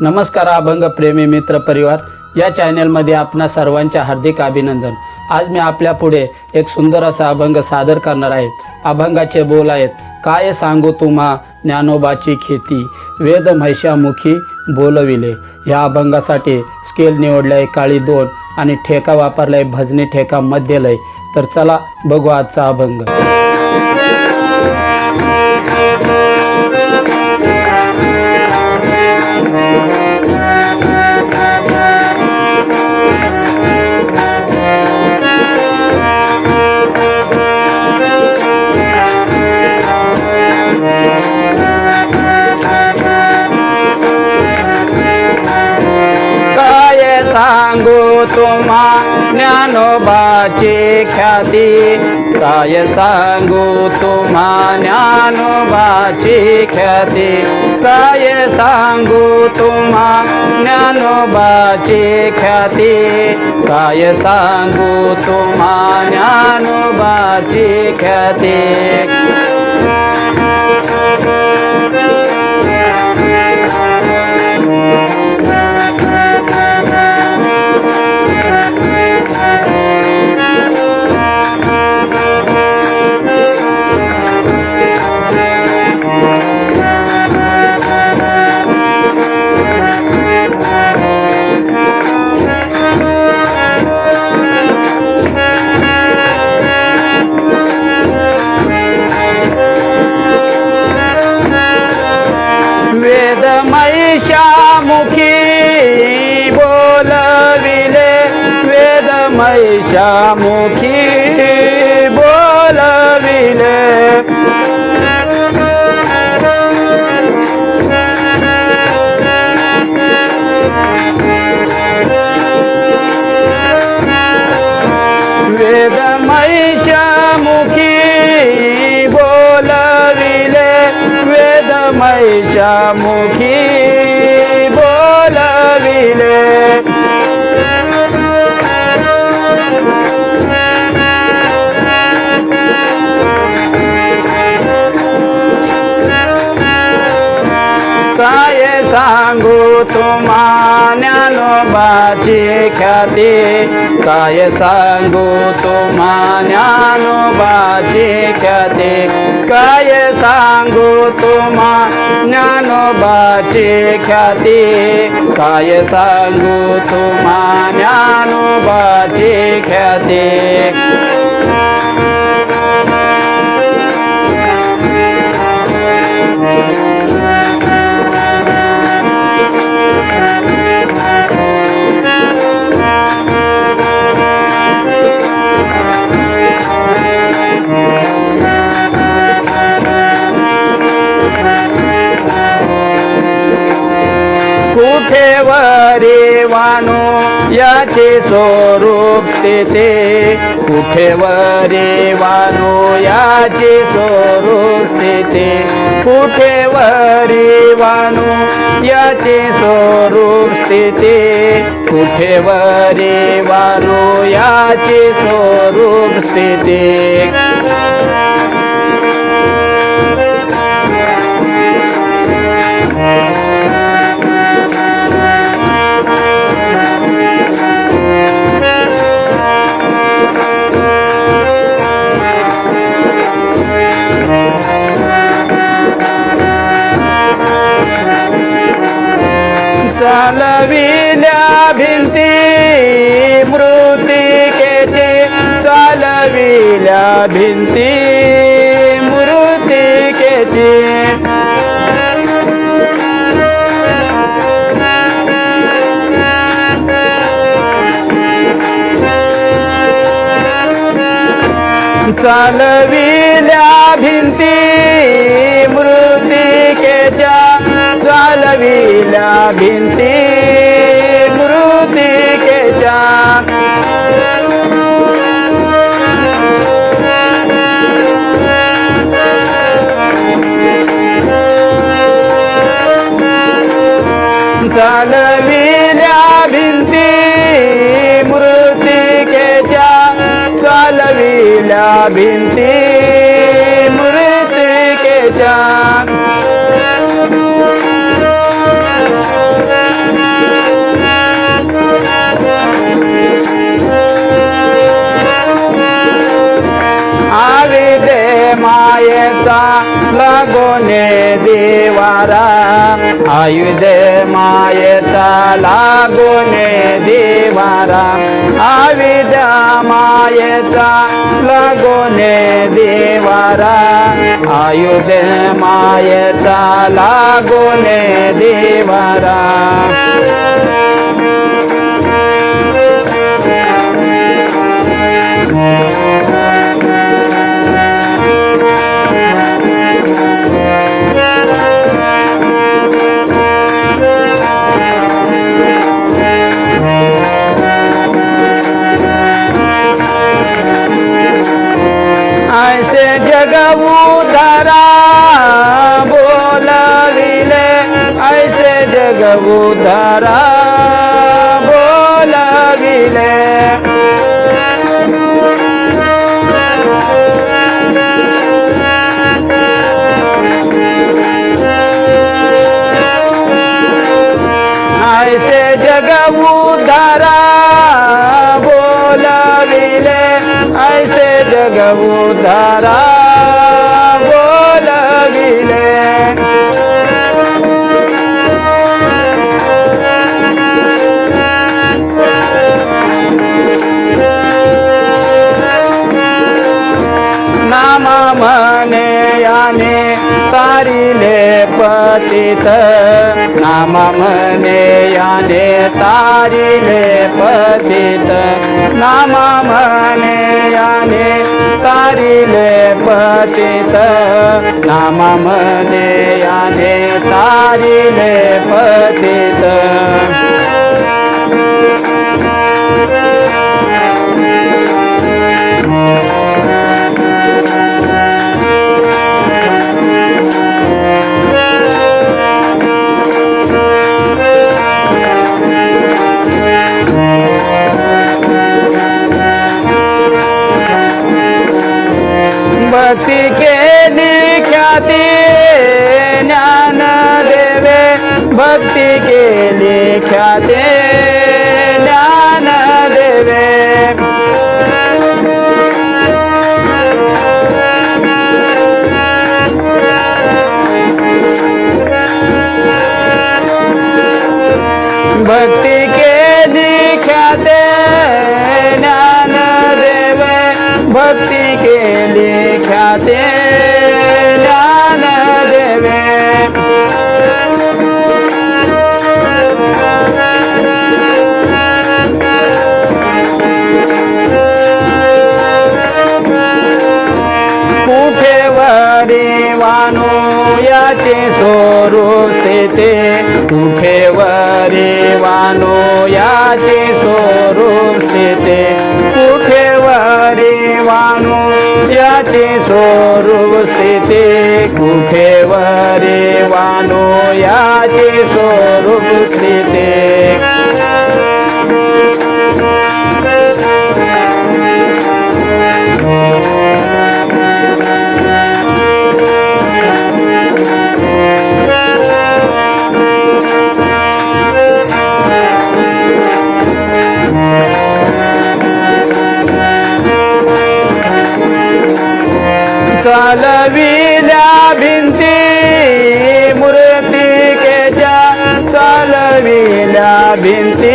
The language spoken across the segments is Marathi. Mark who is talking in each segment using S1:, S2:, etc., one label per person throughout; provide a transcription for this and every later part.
S1: नमस्कार अभंग प्रेमी मित्र परिवार. या चॅनेलमध्ये आपणा सर्वांचे हार्दिक अभिनंदन. आज मी आपल्या पुढे एक सुंदर असा अभंग सादर करणार आहे. अभंगाचे बोल आहेत काय सांगू तुम्हा ज्ञानोबाची खेती? वेद म्हैशामुखी बोलविले. या अभंगासाठी स्केल निवडलाय काळी दोन आणि ठेका वापरलाय भजनी ठेका मध्यलय. तर चला बघू आजचा अभंग. ज्ञानोबाची ख्याती काय सांगू तुम्हा ज्ञानोबाची ख्याती? काय सांगू तुम्हा ज्ञानोबाची ख्याती? काय सांगू तुम्हा ज्ञानोबाची ख्याती? तुम्हा ज्ञानोबाची ख्याती. काय सांगू तुम्हा ज्ञानोबाची ख्याती. काय सांगू तुम्हा ज्ञानोबाची ख्याती. काय सांगू तुम्हा ज्ञानोबाची ख्याती. ठेव वरे वानो याचे स्वरूप स्थिते कुठे वरे वानो याचे स्वरूप स्थिते कुठे वरे वानो याचे स्वरूप स्थिते कुठे वरे वानो याचे स्वरूप स्थिते चालविल्या भिंती मृतिकेचे चालविल्या भिंती मृतिकेचे. चालविल्या भिंती चालविल्या भिंती मृतिकेच्या चालविल्या भिंती मृतिकेच्या चालविल्या भिंती
S2: लागोने देवारा आयुध मायेचा लागोने देवारा आविद्या मायेचा लागोने देवारा आयुध मायेचा लागोने देवारा धारा बोलविले ऐसे जगवू धरा बोलविले। नामा म्हणे याने तारिले पतित। नामा म्हणे याने तारिले पतित. नामा म्हणे याने तारिले पतित. नामा म्हणे याने तारिले पतित. भक्ती केली ख्याती ज्ञान देवे भक्ती केली ख्याते देवाचे स्वरूप स्थिती कुठे वरी वानो याचे स्वरूप स्थिती कुठे वानो वाणू याचे स्वरूप स्थिती कुठे वरी वाणू याचे स्वरूप स्थिती चालविल्या भिंती मूर्तिकेच्या चालविल्या भिंती.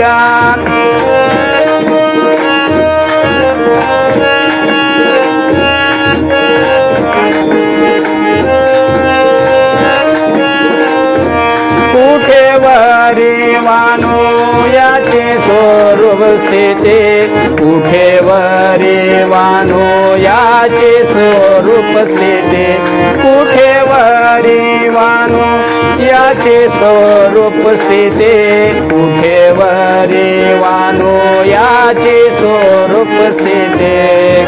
S2: मूर्तिकेच्या कुठे वरी मानू याचे स्वरूप स्थिती? कुठे वरी वाणू याचे स्वरूप स्थिती? कुठे वरी वाणू देवाचे स्वरूप स्थिती कुठे वरे वानो याचे स्वरूप स्थिती